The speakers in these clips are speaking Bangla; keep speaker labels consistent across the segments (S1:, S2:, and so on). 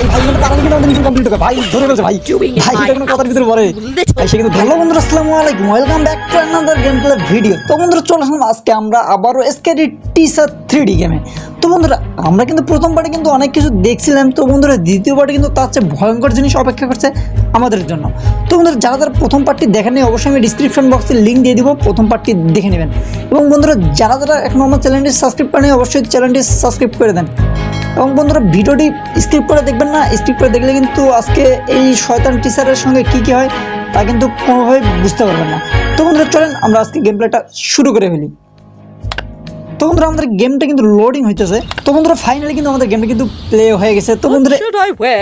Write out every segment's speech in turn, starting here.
S1: ভাই ভাই মানে তারা কিন্তু আমাদের মিশন কমপ্লিট হবে। ভাই ধরে ভাই। ভাই এটা কোনো কথার ভিতরে পড়ে। ভাই সে কিন্তু ধরলো বন্ধুরা আসসালামু আলাইকুম। Welcome back to another game play video তো বন্ধুরা চলে আসলাম আজকে আমরা আবারও এসকেডি টিসার থ্রি ডি গেমে তো বন্ধুরা আমরা কিন্তু প্রথম পার্টে কিন্তু অনেক কিছু দেখছিলাম। তো বন্ধুরা দ্বিতীয় পার্টে কিন্তু তার চেয়ে ভয়ঙ্কর জিনিস অপেক্ষা করছে আমাদের জন্য। তো বন্ধুরা যারা যারা প্রথম পার্টটি দেখেন নাই অবশ্যই আমি ডিসক্রিপশন বক্সে লিঙ্ক দিয়ে দিব। প্রথম পার্টটি দেখে নেবেন। এবং বন্ধুরা যারা যারা এখন আমার চ্যানেলটি সাবস্ক্রাইব করেনি অবশ্যই চ্যানেলটি সাবস্ক্রাইব করে দেন। এবং বন্ধুরা, ভিডিওটি স্কিপ করে দেখবেন না স্কিপ করে দেখলে কিন্তু আজকে এই শয়তান টিচারের সঙ্গে কি কি হয় তা কিন্তু কোনোভাবে বুঝতে পারবেন না। তো বন্ধুরা, চলেন আমরা আজকে গেম প্লেটা শুরু করে ফেলি। তো বন্ধুরা আমাদের গেমটা কিন্তু লোডিং হইতেছে। তো বন্ধুরা ফাইনালি কিন্তু আমাদের গেমটা কিন্তু প্লে হয়ে গেছে। তো বন্ধুরা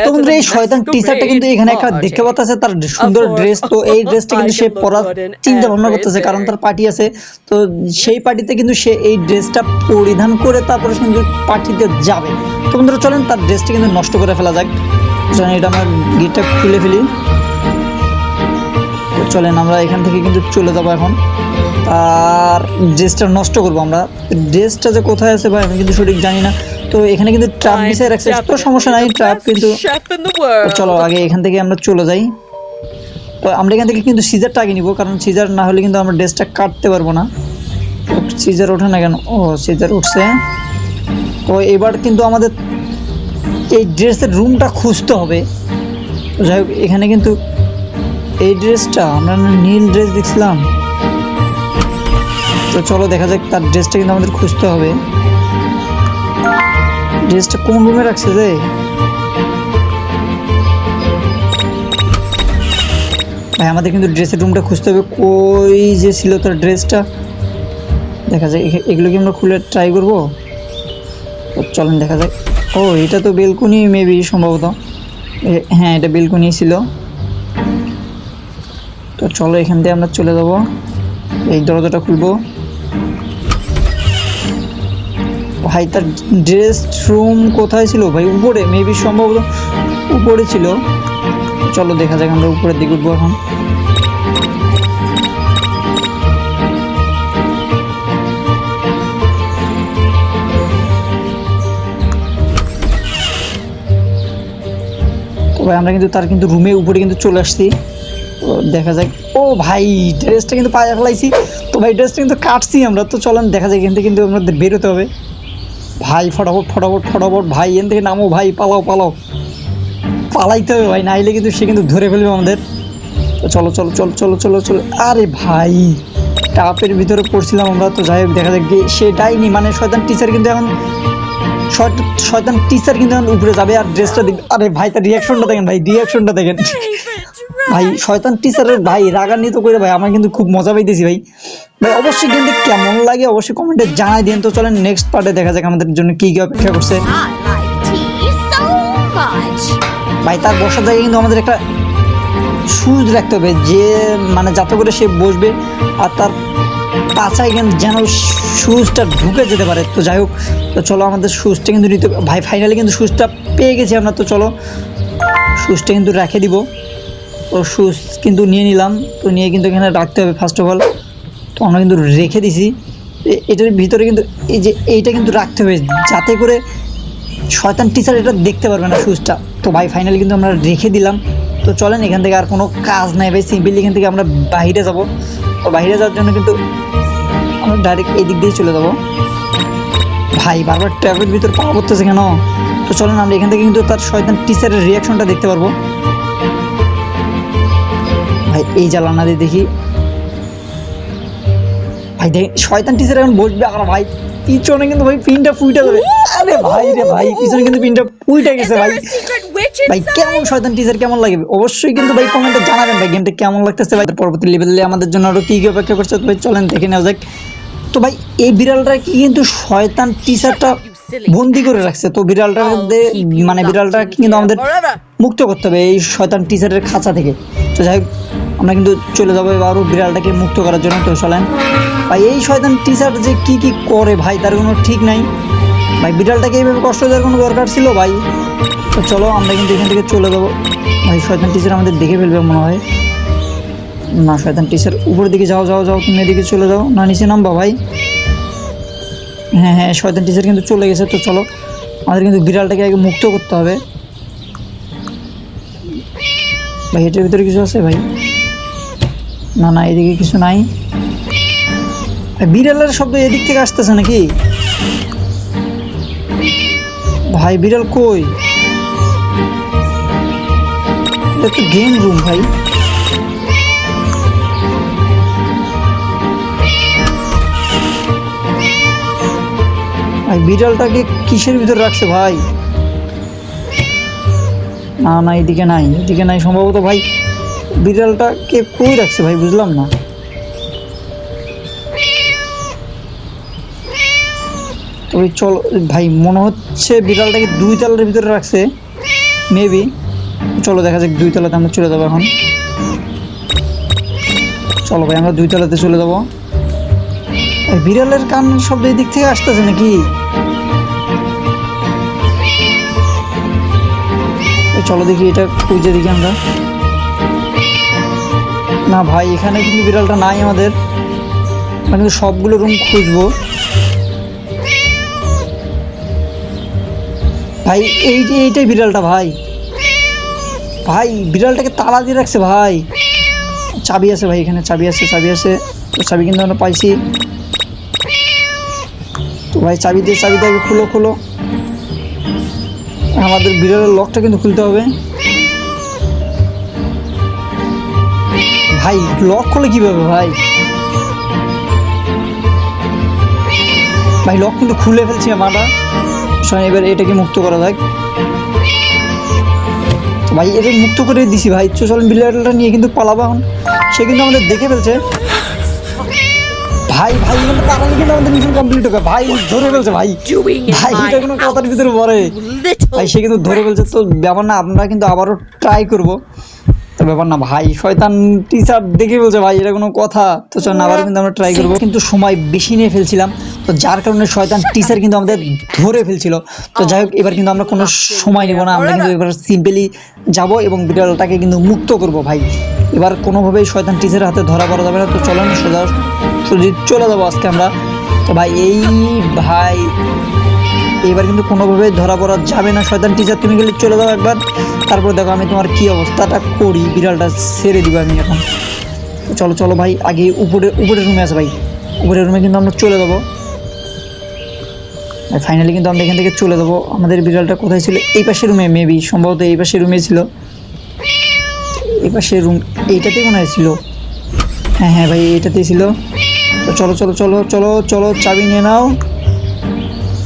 S1: তো বন্ধুরা এই শয়তান টিচারটা কিন্তু এখানে একটা দেখতে পাচ্ছে তার সুন্দর ড্রেস তো এই ড্রেসটা কিন্তু সে পরার চিন্তা ভাবনা করতেছে কারণ তার পার্টি আছে। তো সেই পার্টিতে কিন্তু সে এই ড্রেসটা পরিধান করে তারপরে কিন্তু পার্টিতে যাবে। তো বন্ধুরা চলেন তার ড্রেসটা কিন্তু নষ্ট করে ফেলা যাক। চলেন এটা আমরা গেটটা খুলে ফেলি। চলেন আমরা এখান থেকে কিন্তু চলে যাব এখন। আর ড্রেসটা নষ্ট করব আমরা। ড্রেসটা যে কোথায় আছে ভাই আমি কিন্তু সঠিক জানি না। তো এখানে কিন্তু ট্রাপ বিষয়ে রাখছে। তো সমস্যা নাই ট্রাপ কিন্তু চলো আগে এখান থেকে আমরা চলে যাই। তো আমরা এখান থেকে কিন্তু সিজারটা আগে নিব কারণ সিজার না হলে কিন্তু আমরা ড্রেসটা কাটতে পারব না। সিজার ওঠে না কেন? ও সিজার উঠছে। তো এবার কিন্তু আমাদের এই ড্রেসের রুমটা খুঁজতে হবে। যাই হোক এখানে কিন্তু এই ড্রেসটা আমরা নীল ড্রেস দেখছিলাম। তো চলো দেখা যাক তার ড্রেসটা কিন্তু আমাদের খুঁজতে হবে। ড্রেসটা কোন রুমে রাখছে যে ভাই, আমাদের কিন্তু ড্রেসের রুমটা খুঁজতে হবে। কই যে ছিল তার ড্রেসটা দেখা যায় এগুলো কি আমরা খুলে ট্রাই করব? তো চলেন দেখা যাক। ও, এটা তো বেলকুনি মেবি সম্ভবত। হ্যাঁ এটা বেলকুনি ছিল। তো চলো এখান থেকে আমরা চলে যাব। এই দরজাটা খুলবো। ভাই, তার ড্রেস রুম কোথায় ছিল? ভাই, উপরে মেবি সম্ভবত উপরে ছিল। চলো, দেখা যাক, আমরা উপরের দিকে উঠবো এখন। ভাই, আমরা কিন্তু তার কিন্তু রুমে উপরে কিন্তু চলে আসছি। দেখা যাক। ও ভাই ড্রেসটা কিন্তু পায়ে ফেলাইছি। ভাই ড্রেসটা কিন্তু কাটছি আমরা। তো চলেন, দেখা যায় এখান থেকে কিন্তু আমাদের বেরোতে হবে। ভাই, ফটাফট ফটাফট ফটাফট, ভাই, এখান থেকে নামো, ভাই, পালাও পালাও। পালাইতে হবে ভাই, নাইলে কিন্তু সে কিন্তু ধরে ফেলবে আমাদের। তো চলো চলো চলো চলো চলো চলো। আরে ভাই, টাপের ভিতরে পড়ছিলাম আমরা, তো যাই হোক, দেখা যাক, যে সেটাই নি মানে শয়তান টিচার কিন্তু এখন শয়ত- শয়তান টিচার কিন্তু এখন উপরে যাবে আর ড্রেসটা দিবে। আরে ভাই, তার রিয়াকশনটা দেখেন ভাই রিয়াকশনটা দেখেন। ভাই, শয়তান টিচারের ভাই, রাগান্বিত করে ভাই, আমার কিন্তু খুব মজা পাইতেছি ভাই। ভাই, অবশ্যই কিন্তু কেমন লাগে অবশ্যই কমেন্টে জানাই দিন তো চলেন নেক্সট পার্টে দেখা যাক আমাদের জন্য কি কি অপেক্ষা করছে. ভাই, তার বসার জায়গায় কিন্তু আমাদের একটা সুজ রাখতে হবে, যে মানে যাতে করে সে বসবে আর তার পাছায় কিন্তু যেন সুজটা ঢুকে যেতে পারে। তো যাই হোক, তো চলো আমাদের সুজটা কিন্তু নিতে ভাই ফাইনালি কিন্তু সুজটা পেয়ে গেছি আমরা, তো চলো সুজটা কিন্তু রেখে দিব। তো সুজ কিন্তু নিয়ে নিলাম। তো নিয়ে কিন্তু এখানে রাখতে হবে ফার্স্ট অফ অল তো আমরা কিন্তু রেখে দিছি। এটার ভিতরে কিন্তু এই যে এইটা কিন্তু রাখতে হবে। যাতে করে শয়তান টিচার এটা দেখতে পারবে না সুজটা তো ভাই ফাইনালি কিন্তু আমরা রেখে দিলাম। তো চলেন এখান থেকে আর কোনো কাজ নাই ভাই। সিম্পলি এখান থেকে আমরা বাইরে যাব। তো বাইরে যাওয়ার জন্য কিন্তু আমরা ডাইরেক্ট এই দিক দিয়ে চলে যাব। ভাই বারবার ট্র্যাপের ভিতর পাওয়া করতেছে কেন? তো চলেন আমরা এখান থেকে কিন্তু তার শয়তান টিচারের রিয়াকশনটা দেখতে পারব। ভাই এই জ্বালানা দিয়ে দেখি। ভাই দেখ শয়তান টিচার এখন বসবে। আর ভাই পিছনে কিন্তু ভাই পিনটা ফুইটা যাবে। আরে ভাই রে ভাই পিছনে কিন্তু পিনটা ফুইটা গেছে ভাই। ভাই কেমন শয়তান টিচার কেমন লাগে? অবশ্যই কিন্তু ভাই কমেন্টে জানাবেন ভাই গেমটা কেমন লাগতেছে ভাই? পরবর্তী লেভেলে আমাদের জন্য আরও কি কি অপেক্ষা করছে? তো ভাই চলেন দেখে নেওয়া যাক। তো ভাই এই বিড়ালটা কি কিন্তু শয়তান টিচারটা বন্দি করে রাখছে। তো বিড়ালটার মধ্যে মানে বিড়ালটা কিন্তু আমাদের মুক্ত করতে হবে এই শয়তান টিচারের খাঁচা থেকে। তো যাই আমরা কিন্তু চলে যাব আরও বিড়ালটাকে মুক্ত করার জন্য। তো চলেন। ভাই এই শয়তান টিচার যে কি কি করে ভাই তার কোনো ঠিক নাই। ভাই বিড়ালটাকে এইভাবে কষ্ট দেওয়ার কোনো দরকার ছিল? ভাই তো চলো আমরা কিন্তু এখান থেকে চলে যাব। ভাই শয়তান টিচার আমাদের দেখে ফেলবে মনে হয়। না শয়তান টিচার উপরের দিকে যাও যাও যাও তুমি এদিকে চলে যাও। না নিচে নাম নামবা ভাই। হ্যাঁ হ্যাঁ শয়তান টিচার কিন্তু চলে গেছে, তো চলো। আমাদের কিন্তু বিড়ালটাকে আগে মুক্ত করতে হবে। ভাই, এটার ভিতরে কিছু আছে ভাই? না না, এদিকে কিছু নাই। বিড়ালের শব্দ এদিক থেকে আসতেছে নাকি? ভাই, বিড়াল কই? এটা তো গেম রুম ভাই। বিড়ালটাকে কিসের ভিতরে রাখছে ভাই? না না, এদিকে নাই এদিকে নাই। সম্ভবত ভাই, বিড়ালটাকে কই রাখছে ভাই, বুঝলাম না। তবে চলো, ভাই, মনে হচ্ছে বিড়ালটাকে দুই তলার ভিতরে রাখছে। মেবি চলো, দেখা যাক দুই তলাতে আমরা চলে যাব এখন। চলো ভাই, আমরা দুই তলাতে চলে যাব। বিড়ালের কান শব্দ এই দিক থেকে আসতেছে নাকি? চলো দেখি এটা খুঁজে দেখি আমরা। না ভাই, এখানে কিন্তু বিড়ালটা নাই আমাদের। কিন্তু সবগুলো রুম খুঁজবো। ভাই, এই যে এইটাই বিড়ালটা ভাই। ভাই, বিড়ালটাকে তালা দিয়ে রাখছে ভাই। চাবি আছে ভাই এখানে, চাবি আছে চাবি আছে। তো চাবি কিন্তু আমরা পাইছি। তো ভাই, চাবি দিয়ে চাবি দিয়ে আগে খুলো খুলো। আমাদের বিড়ালের লকটা কিন্তু খুলতে হবে। ভাই, লক খুলে কীভাবে ভাই? ভাই, লক কিন্তু খুলে ফেলছি আমারা। শোন, এবার এটাকে মুক্ত করা যাক। ভাই এটা মুক্ত করে দিছি ভাই। চলেন বিড়ালটা নিয়ে কিন্তু পালাবো সে কিন্তু আমাদের দেখে ফেলছে। ভাই ভাই এখানে পালালে কিন্তু আমাদের মিশন কমপ্লিট হবে ভাই ধরে ফেলছে ভাই। ভাই এটা কোনো কথার ভিতরে পড়ে। ভাই সে কিন্তু ধরে ফেলছে। তো ব্যাপার না আমরা কিন্তু আবারও ট্রাই করব। তো ব্যাপার না ভাই শয়তান টিচার দেখে বলছে ভাই এটা কোনো কথা। তো চল আবার কিন্তু আমরা ট্রাই করব। কিন্তু সময় বেশি নিয়ে ফেলছিলাম। তো যার কারণে শয়তান টিচার কিন্তু আমাদের ধরে ফেলছিল। তো যাই হোক, এবার কিন্তু আমরা কোনো সময় নেব না। আমরা কিন্তু এবার সিম্পলি যাব এবং বিড়ালটাকে কিন্তু মুক্ত করব ভাই। এবার কোনোভাবেই শয়তান টিচারের হাতে ধরা পড়া যাবে না। তো চলুন, সোজা চলে যাব আজকে আমরা। তো ভাই, এই ভাই, এবার কিন্তু কোনোভাবে ধরা পড়া যাবে না শয়তান টিচার তুমি গেলে চলে যাও একবার। তারপর দেখো আমি তোমার কি অবস্থাটা করি। বিড়ালটা ছেড়ে দিব আমি এখন। চলো চলো ভাই, আগে উপরে, উপরের রুমে আছে ভাই। উপরের রুমে কিন্তু আমরা চলে যাব। ফাইনালি কিন্তু আমরা এখান থেকে চলে যাব। আমাদের বিড়ালটা কোথায় ছিল? এই পাশে রুমে মেবি সম্ভবত এই পাশে রুমে ছিল। এই পাশে রুম এইটাতেই মনে হয় ছিল। হ্যাঁ হ্যাঁ ভাই, এইটাতেই ছিল। তো চলো চলো চলো চলো চলো, চাবি নিয়ে নাও।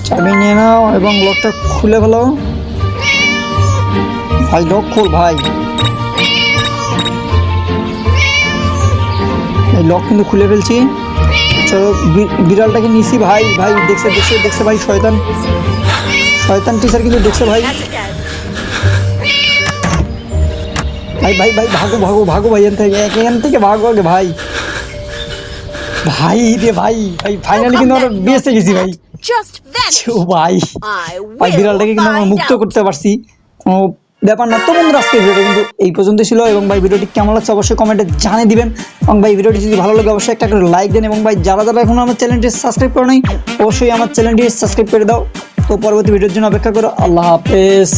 S1: চাবি নিয়ে নাও এবং লকটা খুলে ফেলো। ভাই লক খোল, ভাই। এই লক কিন্তু খুলে ফেলছি। চলো বিড়ালটাকে নিছি ভাই ভাই দেখছে দেখছে দেখছে ভাই শয়তান। শয়তান টিচার কিন্তু দেখছে ভাই। ভাই ভাই ভাই ভাগো ভাগো ভাগো ভাই এখান থেকে এখান থেকে ভাগো আগে ভাই। ভাই রে ভাই ভাই ফাইনালি কিন্তু আমরা বেঁচে গেছি ভাই. ও ভাই। ভাই বিড়ালটাকে কিন্তু আমরা মুক্ত করতে পারছি। কোনো ব্যাপার না। তো বন্ধুরা আজকে ভিডিও কিন্তু এই পর্যন্ত ছিল এবং ভাই ভিডিওটি কেমন লাগছে অবশ্যই কমেন্টে জানিয়ে দিবেন। এবং ভাই ভিডিওটি যদি ভালো লাগে, অবশ্যই একটা করে লাইক দেন এবং ভাই যারা যারা এখনও আমার চ্যানেলটি সাবস্ক্রাইব করে নাই অবশ্যই আমার চ্যানেলটি সাবস্ক্রাইব করে দাও। তো পরবর্তী ভিডিওর জন্য অপেক্ষা করো। আল্লাহ হাফেজ।